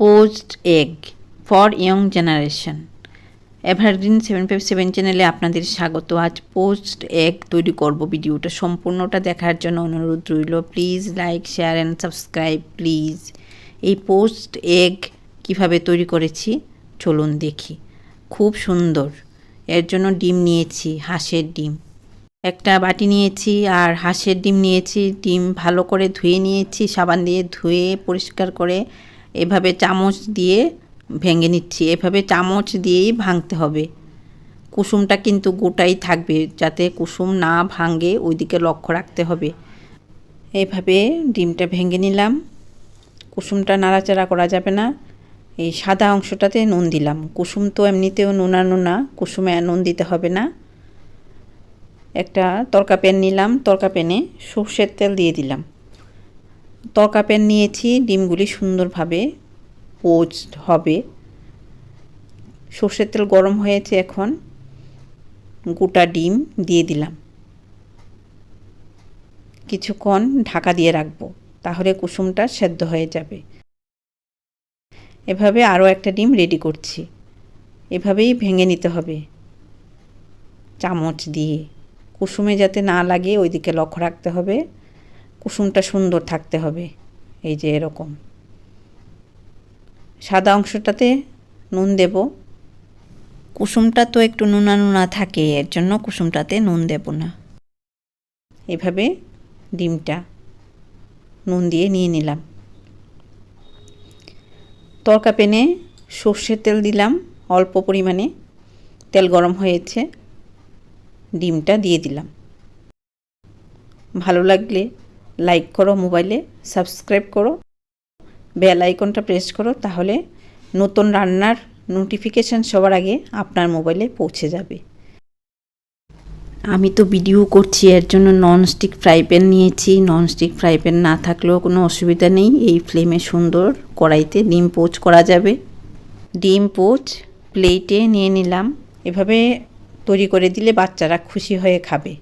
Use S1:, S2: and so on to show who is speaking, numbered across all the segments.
S1: Poached egg for young generation. Evergreen seven five seven চ্যানেলে আপনাদের স্বাগত। আজ পোস্ট এগ তৈরি করব ভিডিওটা। সম্পূর্ণটা দেখার জন্য অনুরোধ রইল। Please like, share and subscribe, please. এই পোস্ট এগ কীভাবে তৈরি করেছি? চলুন দেখি। খুব সুন্দর। এর জন্য ডিম নিয়েছি, হাঁসের ডিম। একটা বাটি নিয়েছি আর হাঁসের ডিম নিয়েছি। ডিম ভালো করে ধুয়ে নিয়েছি, সাবান দিয়ে ধুয়ে পরিষ্কার করে এভাবে চামচ দিয়ে ভেঙে নিচ্ছি। এভাবে চামচ দিয়েই ভাঙতে হবে। কুসুমটা কিন্তু গোটাই থাকবে যাতে কুসুম না ভাঙে, ওইদিকে লক্ষ্য রাখতে হবে। এইভাবে ডিমটা ভেঙে নিলাম। কুসুমটা নাড়াচাড়া করা যাবে না। এই সাদা অংশটাতে নুন দিলাম। কুসুম তো এমনিতেও নুনা নুনা, কুসুমে নুন দিতে হবে না। একটা তরকা প্যান নিলাম। তরকা প্যানে সর্ষের তেল দিয়ে দিলাম। তরকা প্যান নিয়েছি, ডিমগুলি সুন্দরভাবে পোচড হবে। সর্ষের তেল গরম হয়েছে এখন, গোটা ডিম দিয়ে দিলাম। কিছুক্ষণ ঢাকা দিয়ে রাখব, তাহলে কুসুমটা সেদ্ধ হয়ে যাবে। এভাবে আরও একটা ডিম রেডি করছি, এভাবেই ভেঙে নিতে হবে। চামচ দিয়ে, কুসুমে যাতে না লাগে ওইদিকে লক্ষ্য রাখতে হবে। কুসুমটা সুন্দর থাকতে হবে। এই যে এরকম। সাদা অংশটাতে নুন দেব। কুসুমটা তো একটু নুনা নুনা থাকে, এর জন্য কুসুমটাতে নুন দেব না। এভাবে ডিমটা নুন দিয়ে নিয়ে নিলাম। তরকা পেনে সর্ষের তেল দিলাম, অল্প পরিমাণে। তেল গরম হয়েছে, ডিমটা দিয়ে দিলাম। ভালো লাগলে লাইক করো মোবাইলে সাবস্ক্রাইব করো বেল আইকনটা প্রেস করো, তাহলে নতুন রান্নার নোটিফিকেশান সবার আগে আপনার মোবাইলে পৌঁছে যাবে। আমি তো ভিডিও করছি, এর জন্য ননস্টিক ফ্রাই প্যান নিয়েছি। ননস্টিক ফ্রাই প্যান না থাকলেও কোনো অসুবিধা নেই। এই ফ্লেমে সুন্দর কড়াইতে ডিম পোচ করা যাবে। ডিম পোচ প্লেটে নিয়ে নিলাম। এভাবে তৈরি করে দিলে বাচ্চারা খুশি হয়ে খাবে।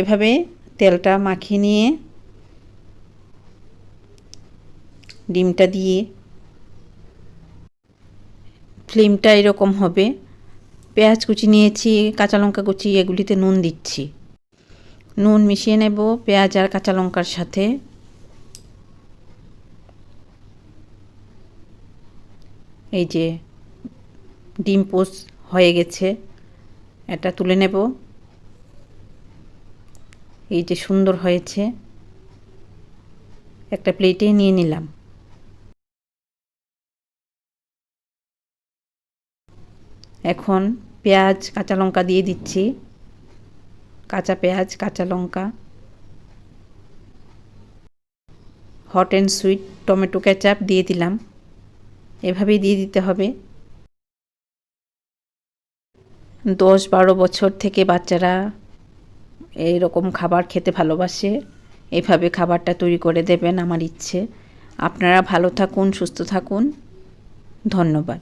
S1: এভাবে তেলটা মাখিয়ে নিয়ে ডিমটা দিয়ে ফ্লেমটা এরকম হবে। পেঁয়াজ কুচি নিয়েছি, কাঁচা লঙ্কা কুচি, এগুলিতে নুন দিচ্ছি। নুন মিশিয়ে নেব পেঁয়াজ আর কাঁচা লঙ্কার সাথে। এই যে ডিম পোস হয়ে গেছে, এটা তুলে নেব। এই যে সুন্দর হয়েছে। একটা প্লেটে নিয়ে নিলাম। এখন পেঁয়াজ, কাঁচা লঙ্কা দিয়ে দিচ্ছি। কাঁচা পেঁয়াজ, কাঁচা লঙ্কা। Hot and sweet tomato ketchup দিয়ে দিলাম। এভাবেই দিয়ে দিতে হবে। দশ বারো বছর থেকে বাচ্চারা এইরকম খাবার খেতে ভালোবাসে, এভাবে খাবারটা তৈরি করে দেবেন আমার ইচ্ছে। আপনারা ভালো থাকুন, সুস্থ থাকুন। ধন্যবাদ।